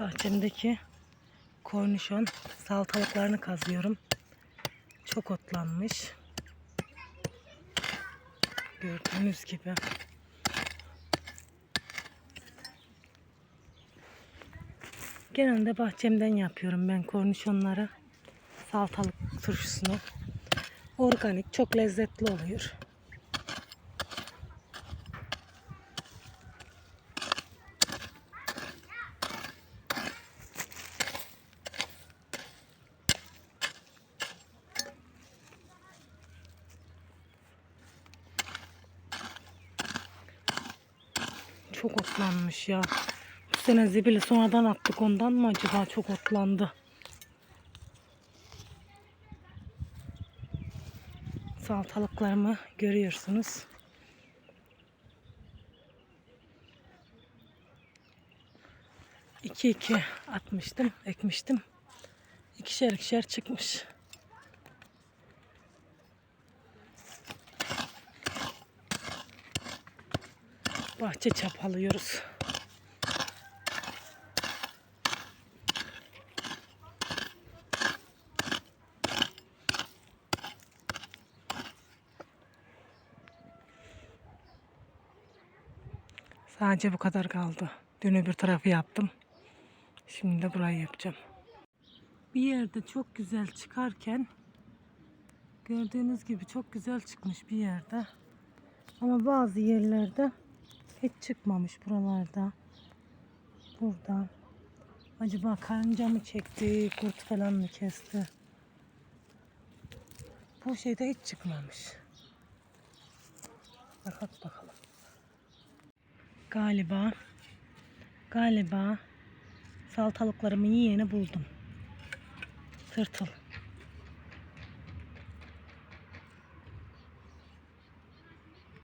Bahçemdeki kornişon salatalıklarını kazıyorum. Çok otlanmış. Gördüğünüz gibi. Genelde bahçemden yapıyorum ben kornişonları. Salatalık turşusunu. Organik, çok lezzetli oluyor. Çok otlanmış ya. Bu sene zibili sonradan attık ondan mı acaba çok otlandı. Salatalıklarımı görüyorsunuz. İki iki atmıştım, ekmiştim. İkişer ikişer çıkmış. Bahçe çapalıyoruz. Sadece bu kadar kaldı. Dün öbür tarafı yaptım. Şimdi de burayı yapacağım. Bir yerde çok güzel çıkarken gördüğünüz gibi çok güzel çıkmış bir yerde. Ama bazı yerlerde hiç çıkmamış buralarda. Burada. Acaba karınca mı çekti, kurt falan mı kesti? Bu şeyde hiç çıkmamış. Bakalım bakalım. Galiba galiba salatalıklarımı yiyeni buldum. Tırtıl.